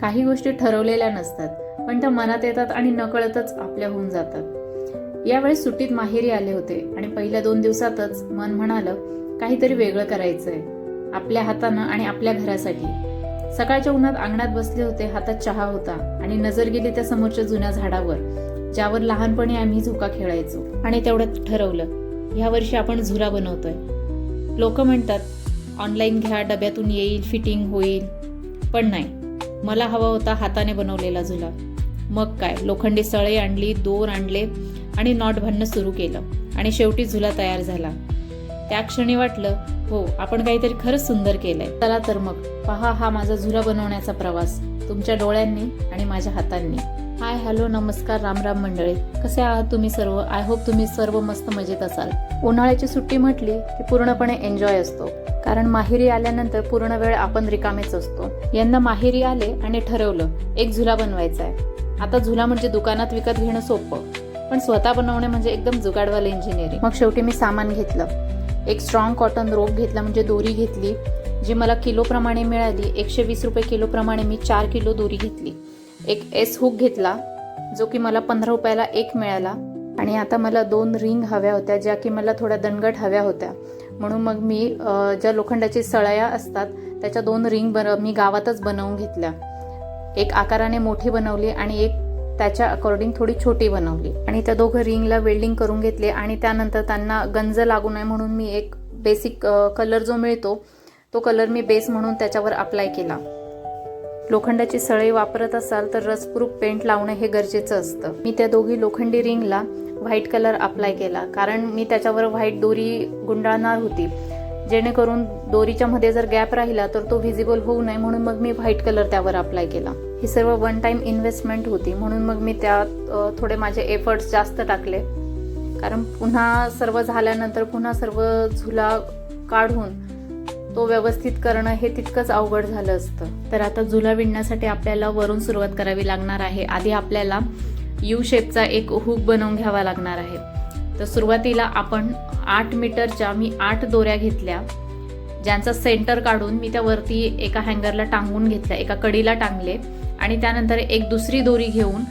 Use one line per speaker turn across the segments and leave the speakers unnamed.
काही गोष्टी ठरवलेल्या नसतात पण त्या मनात येतात आणि नकळतच आपल्या होऊन जातात. यावेळेस सुट्टीत माहेरी आले होते आणि पहिल्या दोन दिवसातच मन म्हणालं काहीतरी वेगळं करायचंय आपल्या हातानं आणि आपल्या घरासाठी. सकाळच्या उन्हात अंगणात बसले होते हातात चहा होता आणि नजर गेली त्या समोरच्या जुन्या झाडावर ज्यावर लहानपणी आम्ही झोका खेळायचो. आणि तेवढ्यात ठरवलं ह्या वर्षी आपण झुला बनवतोय. लोक म्हणतात ऑनलाईन घ्या डब्यातून येईल फिटिंग होईल. पण नाही. मला हवा होता हाताने बनवलेला झुला. मग काय? लोखंडी सळे आणली दोर आणले आणि नॉट भरणं सुरू केलं आणि शेवटी झुला तयार झाला. त्या क्षणी वाटलं हो आपण काहीतरी खरंच सुंदर केलंय. चला तर मग पहा हा माझा झुला बनवण्याचा प्रवास. तुमच्या डोळ्यांनी आणि माझ्या हातांनी. हाय हॅलो नमस्कार राम राम मंडळी. कसे आहात तुम्ही सर्व? आय होप तुम्ही सर्व मस्त मजेत असाल. उन्हाळ्याची सुट्टी म्हटली की पूर्णपणे एन्जॉय असतो. कारण माहेरी आल्यानंतर पूर्ण वेळ आपण रिकामेच असतो. यांना माहेरी आले आणि ठरवलं एक झुला बनवायचा आहे आता झुला म्हणजे दुकानात विकत घेणं सोपं पण स्वतः बनवणे म्हणजे एकदम जुगाडवालं इंजिनिअरिंग मग शेवटी मी सामान घेतलं. एक स्ट्रॉंग कॉटन रोप घेतला म्हणजे दोरी घेतली जी मला किलोप्रमाणे मिळाली एकशे वीस रुपये किलोप्रमाणे मी चार किलो दोरी घेतली. एक एस हुक घेतला जो की मला पंधरा रुपयाला एक मिळाला. आणि आता मला दोन रिंग हव्या होत्या ज्या की मला थोड्या दणगट हव्या होत्या. म्हणून मग मी ज्या लोखंडाची सळया असतात त्याच्या दोन रिंग बन मी गावातच बनवून घेतल्या. एक आकाराने मोठी बनवली आणि एक त्याच्या अकॉर्डिंग थोडी छोटी बनवली. आणि त्या दोघं रिंगला वेल्डिंग करून घेतले आणि त्यानंतर त्यांना गंज लागू नये म्हणून मी एक बेसिक कलर जो मिळतो तो कलर मी बेस म्हणून त्याच्यावर अप्लाय केला. लोखंडाची सळई वापरत असाल तर रसप्रूफ पेंट लावणं हे गरजेचं असतं. मी त्या दोघी लोखंडी रिंगला व्हाईट कलर अप्लाय केला. कारण मी त्याच्यावर व्हाईट दोरी गुंडाळणार होती. जेणेकरून दोरीच्या मध्ये जर गॅप राहिला तर तो व्हिजिबल होऊ नये म्हणून मग मी व्हाईट कलर त्यावर अप्लाय केला. ही सर्व वन टाइम इन्व्हेस्टमेंट होती. म्हणून मग मी त्यात थोडे माझे एफर्ट्स जास्त टाकले. कारण पुन्हा सर्व झाल्यानंतर पुन्हा सर्व झुला काढून तो व्यवस्थित करणं हे तितकंच अवघड झालं असतं. तर आता झुला विणण्यासाठी आपल्याला वरून सुरुवात करावी लागणार आहे. आधी आपल्याला यू शेपचा एक हुक बनवून घ्यावा लागणार आहे. तर सुरुवातीला आपण आठ मीटरच्या मी आठ दोऱ्या घेतल्या ज्यांचा सेंटर काढून मी त्या वरती एका हँगरला टांगून घेतल्या एका कडीला टांगले आणि त्यानंतर एक दुसरी दोरी घेऊन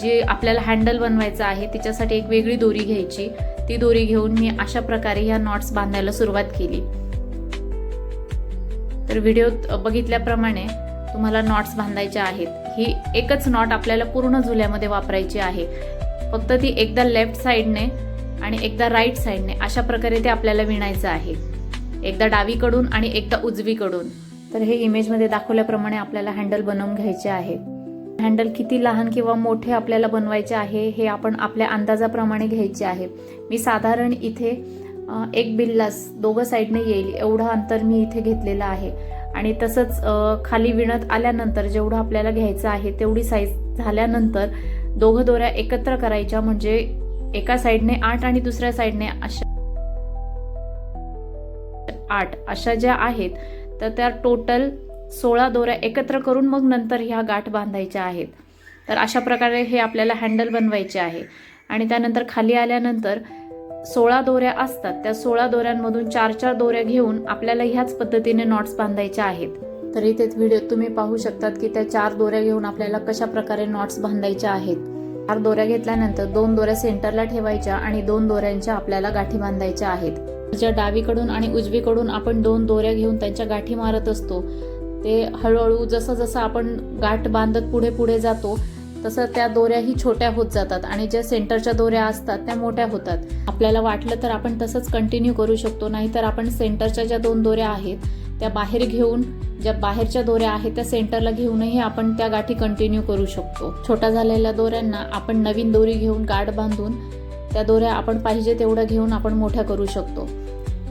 जी आपल्याला हँडल बनवायचं आहे तिच्यासाठी एक वेगळी दोरी घ्यायची. ती दोरी घेऊन मी अशा प्रकारे ह्या नॉट्स बांधायला सुरुवात केली. तर व्हिडिओत बघितल्याप्रमाणे तुम्हाला नॉट्स बांधायच्या आहेत. ही एकच नॉट आपल्याला पूर्ण झुल्यामध्ये वापरायची आहे. फक्त ती एकदा लेफ्ट साईडने आणि एकदा राईट साईडने अशा प्रकारे ते आपल्याला विणायचं आहे. एकदा डावीकडून आणि एकदा उजवीकडून. तर हे इमेजमध्ये दाखवल्याप्रमाणे आपल्याला हँडल बनवून घ्यायचे आहे. हँडल किती लहान किंवा मोठे आपल्याला बनवायचे आहे हे आपण आपल्या अंदाजाप्रमाणे घ्यायचे आहे. मी साधारण इथे एक बिल्लास दोघं साईडने येईल एवढं अंतर मी इथे घेतलेलं आहे. आणि तसंच खाली विणत आल्यानंतर जेवढं आपल्याला घ्यायचं आहे तेवढी साईज झाल्यानंतर दोघं दोऱ्या एकत्र करायच्या म्हणजे एका साईडने आठ आणि दुसऱ्या साईडने अशा आठ अशा ज्या आहेत तर त्या टोटल सोळा दोऱ्या एकत्र करून मग नंतर ह्या गाठ बांधायच्या आहेत. तर अशा प्रकारे हे आपल्याला हँडल बनवायचे आहे. आणि त्यानंतर खाली आल्यानंतर सोळा दोऱ्या असतात. त्या सोळा दोऱ्यांमधून चार चार दोऱ्या घेऊन आपल्याला ह्याच पद्धतीने नॉट्स बांधायच्या आहेत. तर इथे व्हिडिओ तुम्ही पाहू शकतात की त्या चार दोऱ्या घेऊन आपल्याला कशा प्रकारे नॉट्स बांधायच्या आहेत. चार दोऱ्या घेतल्यानंतर दोन दोऱ्या सेंटरला ठेवायच्या आणि दोन दोऱ्यांच्या आपल्याला गाठी बांधायच्या आहेत. ज्या डावीकडून आणि उजवीकडून आपण दोन दोऱ्या घेऊन त्यांच्या गाठी मारत असतो. ते हळूहळू जसं जसं आपण गाठ बांधत पुढे पुढे जातो तसं त्या दोऱ्याही छोट्या होत जातात आणि ज्या सेंटरच्या दोऱ्या असतात त्या मोठ्या होतात. आपल्याला वाटलं तर आपण तसंच कंटिन्यू करू शकतो नाहीतर आपण सेंटरच्या ज्या दोन दोऱ्या आहेत त्या बाहेर घेऊन ज्या बाहेरच्या दोऱ्या आहेत त्या सेंटरला घेऊनही आपण त्या गाठी कंटिन्यू करू शकतो. छोट्या झालेल्या दोऱ्यांना आपण नवीन दोरी घेऊन गाठ बांधून त्या दोऱ्या आपण पाहिजे तेवढ्या घेऊन आपण मोठ्या करू शकतो.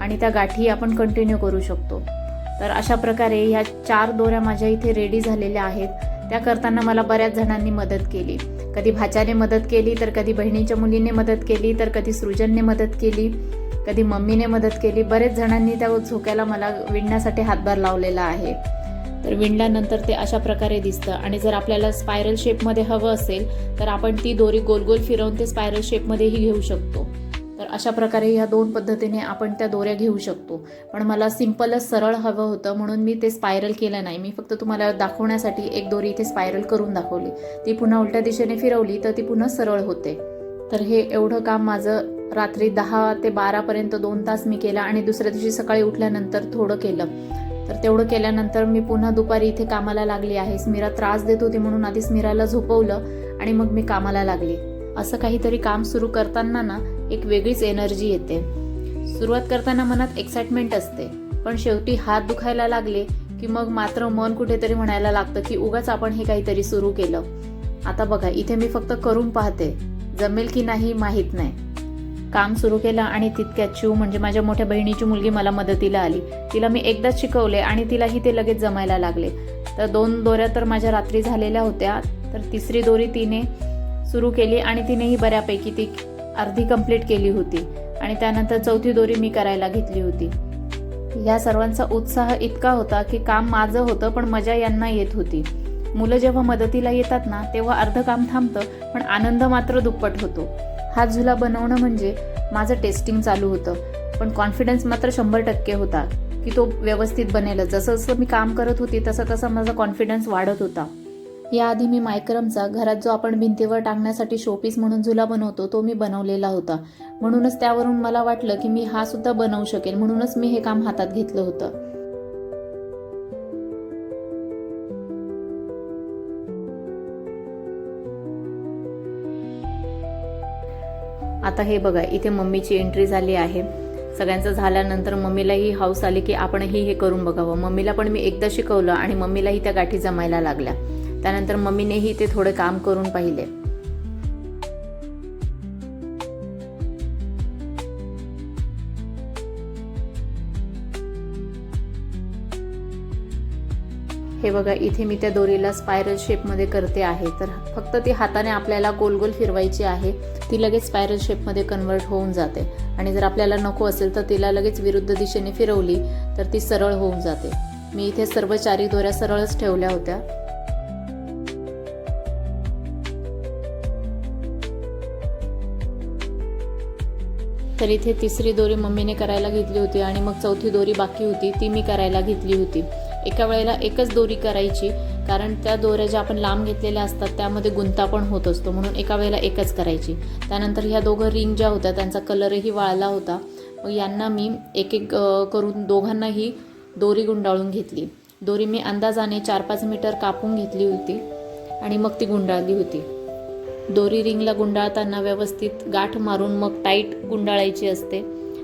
आणि त्या गाठी आपण कंटिन्यू करू शकतो. तर अशा प्रकारे ह्या चार दोऱ्या माझ्या इथे रेडी झालेल्या आहेत. त्या करताना मला बऱ्याच जणांनी मदत केली. कधी भाच्याने मदत केली तर कधी बहिणीच्या मुलीने मदत केली तर कधी सृजनने मदत केली कधी मम्मीने मदत केली. बरेच जणांनी त्या झोक्याला मला विणण्यासाठी हातभार लावलेला आहे. तर विणल्यानंतर ते अशा प्रकारे दिसतं. आणि जर आपल्याला स्पायरल शेपमध्ये हवं असेल तर आपण ती दोरी गोल गोल फिरवून ते स्पायरल शेपमध्येही घेऊ शकतो. तर अशा प्रकारे ह्या दोन पद्धतीने आपण त्या दोऱ्या घेऊ शकतो. पण मला सिम्पलच सरळ हवं होतं म्हणून मी ते स्पायरल केलं नाही. मी फक्त तुम्हाला दाखवण्यासाठी एक दोरी इथे स्पायरल करून दाखवली. ती पुन्हा उलट्या दिशेने फिरवली तर ती पुन्हा सरळ होते. तर हे एवढं काम माझं रात्री दहा ते बारापर्यंत दोन तास मी केलं आणि दुसऱ्या दिवशी सकाळी उठल्यानंतर थोडं केलं. तर तेवढं केल्यानंतर मी पुन्हा दुपारी इथे कामाला लागली आहे. स्मिरा त्रास देत होती म्हणून आधी स्मिराला झोपवलं आणि मग मी कामाला लागली. असं काहीतरी काम सुरू करताना ना एक वेगळीच एनर्जी येते. सुरुवात करताना मनात एक्साइटमेंट असते पण शेवटी हात दुखायला लागले की मग मात्र मन कुठेतरी म्हणायला लागतं की उगाच आपण हे काहीतरी सुरू केलं. आता बघा इथे मी फक्त करून पाहते. जमेल की नाही माहीत नाही. काम सुरू केलं आणि तितक्यात शिव म्हणजे माझ्या मोठ्या बहिणीची मुलगी मला मदतीला आली. तिला मी एकदाच शिकवले आणि तिलाही ते लगेच जमायला लागले. तर दोन दोऱ्या तर माझ्या रात्री झालेल्या होत्या तर तिसरी दोरी तिने सुरू केली आणि तिनेही बऱ्यापैकी ती अर्धी कंप्लीट केली होती आणि त्यानंतर चौथी दोरी मी करायला घेतली होती. या सर्वांचा उत्साह इतका होता की काम माझं होतं पण मजा यांना येत होती. मुलं जेव्हा मदतीला येतात ना तेव्हा अर्ध काम थांबतं पण आनंद मात्र दुप्पट होतो. हा झुला बनवणं म्हणजे माझं टेस्टिंग चालू होतं पण कॉन्फिडन्स मात्र शंभर टक्के होता की तो व्यवस्थित बनेलच. जसं जसं मी काम करत होती तसं तसं माझा कॉन्फिडन्स वाढत होता. याआधी मी मायक्रमचा घरात जो आपण भिंतीवर टाकण्यासाठी शोपीस म्हणून झुला बनवतो तो मी बनवलेला होता. म्हणूनच त्यावरून मला वाटलं की मी हा सुद्धा बनवू शकेल म्हणूनच मी हे काम हातात घेतलं होतं. आता हे बघा इथे मम्मीची एंट्री झाली आहे. सगळ्यांचं झाल्यानंतर मम्मीलाही हाऊस आली की आपणही हे करून बघावं. मम्मीला पण मी एकदा शिकवलं आणि मम्मीलाही त्या गाठी जमायला लागल्या. त्यानंतर मम्मीनेही ते थोडे काम करून पाहिले. हे बघा इथे मी त्या दोरीला स्पायरल शेपमध्ये करते आहे. तर फक्त ती हाताने आपल्याला गोल गोल फिरवायची आहे ती लगेच स्पायरल शेपमध्ये कन्वर्ट होऊन जाते. आणि जर आपल्याला नको असेल तर तिला लगेच विरुद्ध दिशेने फिरवली तर ती सरळ होऊन जाते. मी इथे सर्व चारी दोऱ्या सरळच ठेवल्या होत्या. तर इथे तिसरी दोरी मम्मीने करायला घेतली होती आणि मग चौथी दोरी बाकी होती ती मी करायला घेतली होती. एका वेळेला एकच दोरी करायची कारण त्या दोऱ्या ज्या आपण लांब घेतलेल्या असतात त्यामध्ये गुंता पण होत असतो म्हणून एका वेळेला एकच करायची. त्यानंतर ह्या दोघं रिंग ज्या होत्या त्यांचा कलरही वाळला होता. मग यांना मी एक एक करून दोघांनाही दोरी गुंडाळून घेतली. दोरी मी अंदाजाने चार पाच मीटर कापून घेतली होती आणि मग ती गुंडाळली होती. दोरी रिंगला गुंडाळताना व्यवस्थित गाठ मारून मग टाईट गुंडाळायची असते.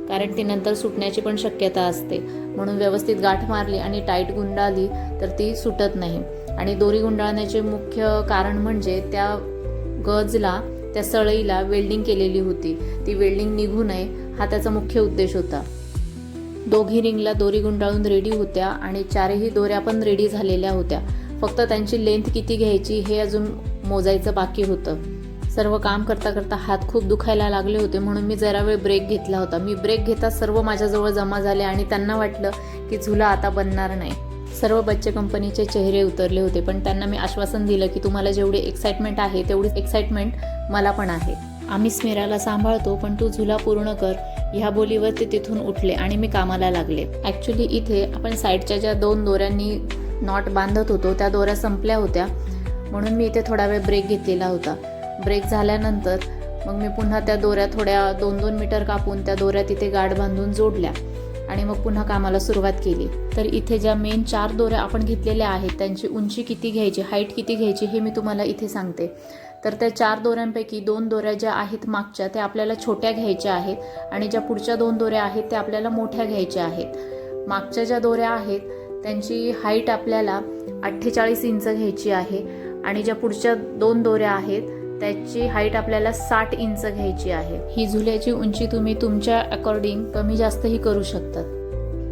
कारण ती नंतर सुटण्याची पण शक्यता असते. म्हणून व्यवस्थित गाठ मारली आणि टाईट गुंडाळली तर ती सुटत नाही. आणि दोरी गुंडाळण्याचे मुख्य कारण म्हणजे त्या गजला त्या सळईला वेल्डिंग केलेली होती. ती वेल्डिंग निघू नये हा त्याचा मुख्य उद्देश होता. दोघी रिंगला दोरी गुंडाळून रेडी होत्या आणि चारही दोऱ्या पण रेडी झालेल्या होत्या. फक्त त्यांची लेंथ किती घ्यायची हे अजून मोजायचं बाकी होतं. सर्व काम करता करता हात खूप दुखायला लागले होते म्हणून मी जरा वेळ ब्रेक घेतला होता. मी ब्रेक घेता सर्व माझ्याजवळ जमा झाले आणि त्यांना वाटलं की झुला आता बनणार नाही. सर्व बच्चे कंपनीचे चेहरे उतरले होते पण त्यांना मी आश्वासन दिलं की तुम्हाला जेवढी एक्साइटमेंट आहे तेवढी एक्साइटमेंट मला पण आहे. आम्ही स्मिराला सांभाळतो पण तू झुला पूर्ण कर. ह्या बोलीवर ते तिथून उठले आणि मी कामाला लागले. ॲक्च्युली इथे आपण साईडच्या ज्या दोन दोऱ्यांनी नॉट बांधत होतो त्या दोऱ्या संपल्या होत्या म्हणून मी इथे थोडा वेळ ब्रेक घेतलेला होता. ब्रेक झाल्यानंतर मग मी पुन्हा त्या दोऱ्या थोड्या दोन दोन मीटर कापून त्या दोऱ्या तिथे गाठ बांधून जोडल्या आणि मग पुन्हा कामाला सुरुवात केली. तर इथे ज्या मेन चार दोऱ्या आपण घेतलेल्या आहेत त्यांची उंची किती घ्यायची हाईट किती घ्यायची हे मी तुम्हाला इथे सांगते. तर त्या चार दोऱ्यांपैकी दोन दोऱ्या ज्या आहेत मागच्या त्या आपल्याला छोट्या घ्यायच्या आहेत आणि ज्या पुढच्या दोन दोऱ्या आहेत त्या आपल्याला मोठ्या घ्यायच्या आहेत. मागच्या ज्या दोऱ्या आहेत त्यांची हाईट आपल्याला अठ्ठेचाळीस इंच घ्यायची आहे आणि ज्या पुढच्या दोन दोऱ्या आहेत त्याची हाईट आपल्याला साठ इंच घ्यायची आहे. ही झुल्याची उंची तुम्ही तुमच्या अकॉर्डिंग कमी जास्तही करू शकतात.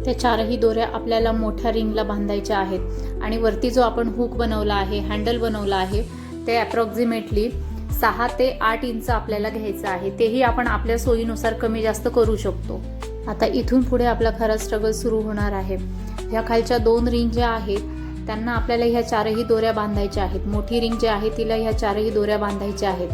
त्या चारही दोऱ्या आपल्याला मोठ्या रिंगला बांधायच्या आहेत आणि वरती जो आपण हुक बनवला आहे हँडल बनवला आहे ते अप्रॉक्झिमेटली सहा ते आठ इंच आपल्याला घ्यायचं आहे. तेही आपण आपल्या सोयीनुसार कमी जास्त करू शकतो. आता इथून पुढे आपला खरा स्ट्रगल सुरू होणार आहे. ह्या खालच्या दोन रिंग ज्या आहेत त्यांना आपल्याला ह्या चारही दोऱ्या बांधायच्या आहेत. मोठी रिंग जी आहे तिला ह्या चारही दोऱ्या बांधायच्या आहेत.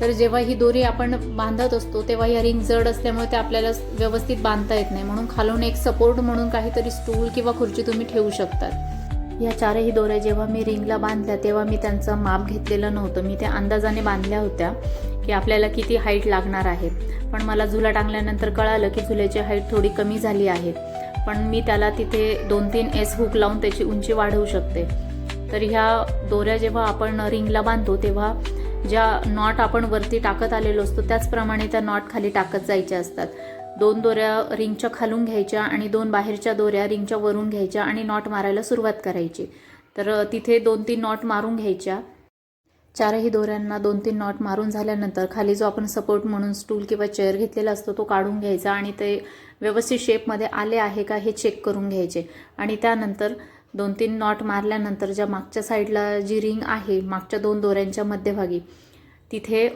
तर जेव्हा ही दोरी आपण बांधत असतो तेव्हा ह्या रिंग जड असल्यामुळे ते आपल्याला व्यवस्थित बांधता येत नाही. म्हणून खालून एक सपोर्ट म्हणून काहीतरी स्टूल किंवा खुर्ची तुम्ही ठेवू शकतात. या चारही दोऱ्या जेव्हा मी रिंगला बांधल्या तेव्हा मी त्यांचं माप घेतलेलं नव्हतं. मी त्या अंदाजाने बांधल्या होत्या की आपल्याला किती हाईट लागणार आहे. पण मला झुला टांगल्यानंतर कळालं की झुल्याची हाईट थोडी कमी झाली आहे. पण मी त्याला तिथे दोन तीन एस हुक लावून त्याची उंची वाढवू शकते. तर ह्या दोऱ्या जेव्हा आपण रिंगला बांधतो तेव्हा ज्या नॉट आपण वरती टाकत आलेलो असतो त्याचप्रमाणे त्या नॉट खाली टाकत जायच्या असतात. दोन दोऱ्या रिंगच्या खालून घ्यायच्या आणि दोन बाहेरच्या दोऱ्या रिंगच्या वरून घ्यायच्या आणि नॉट मारायला सुरुवात करायची. तर तिथे दोन तीन नॉट मारून घ्यायच्या. चारही दोऱ्यांना दोन तीन नॉट मारून झाल्यानंतर खाली जो आपण सपोर्ट म्हणून स्टूल किंवा चेअर घेतलेला असतो तो काढून घ्यायचा आणि ते व्यवस्थित शेपमध्ये आले आहे का हे चेक करून घ्यायचे. आणि त्यानंतर दोन तीन नॉट मारल्यानंतर ज्या मागच्या साईडला जी रिंग आहे मागच्या दोन दोऱ्यांच्या मध्यभागी तिथे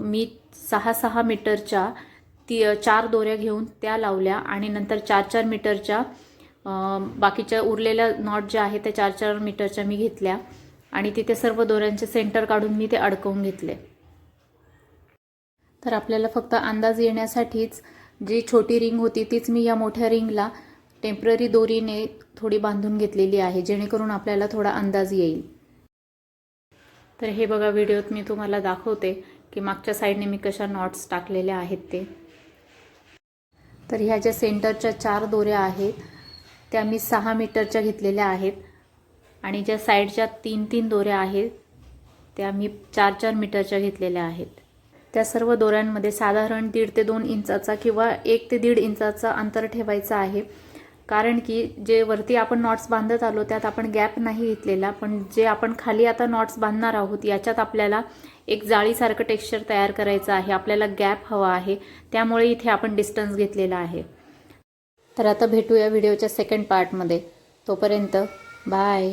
मी सहा सहा मीटरच्या ती चार दोऱ्या घेऊन त्या लावल्या आणि नंतर चार चार मीटरच्या बाकीच्या उरलेल्या नॉट ज्या आहेत त्या चार चार मीटरच्या मी घेतल्या आणि तिथे सर्व दोऱ्यांचे सेंटर काढून मी ते अडकवून घेतले. तर आपल्याला फक्त अंदाज येण्यासाठीच जी छोटी रिंग होती तीच मी या मोठ्या रिंगला टेंपररी दोरीने थोडी बांधून घेतलेली आहे जेणेकरून आपल्याला थोडा अंदाज येईल. तर हे बघा व्हिडिओत मी तुम्हाला दाखवते की मागच्या साईडने मी कशा नॉट्स टाकलेल्या आहेत ते. तर ह्या ज्या सेंटरच्या चार दोऱ्या आहेत त्या मी सहा मीटरच्या घेतलेल्या आहेत आणि ज्या साईडच्या तीन तीन दोऱ्या आहेत त्या मी चार चार मीटरच्या घेतलेल्या आहेत. त्या सर्व दोऱ्यांमध्ये साधारण दीड ते दोन इंचाचा किंवा एक ते दीड इंचाचा अंतर ठेवायचं आहे. कारण की जे वरती आपण नॉट्स बांधत आलो त्यात आपण गॅप नाही घेतलेला. पण जे आपण खाली आता नॉट्स बांधणार आहोत याच्यात आपल्याला एक जाळीसारखं टेक्स्चर तयार करायचं आहे. आपल्याला गॅप हवा आहे. त्यामुळे इथे आपण डिस्टन्स घेतलेला आहे. तर आता भेटूया व्हिडिओच्या सेकंड पार्टमध्ये तोपर्यंत बाय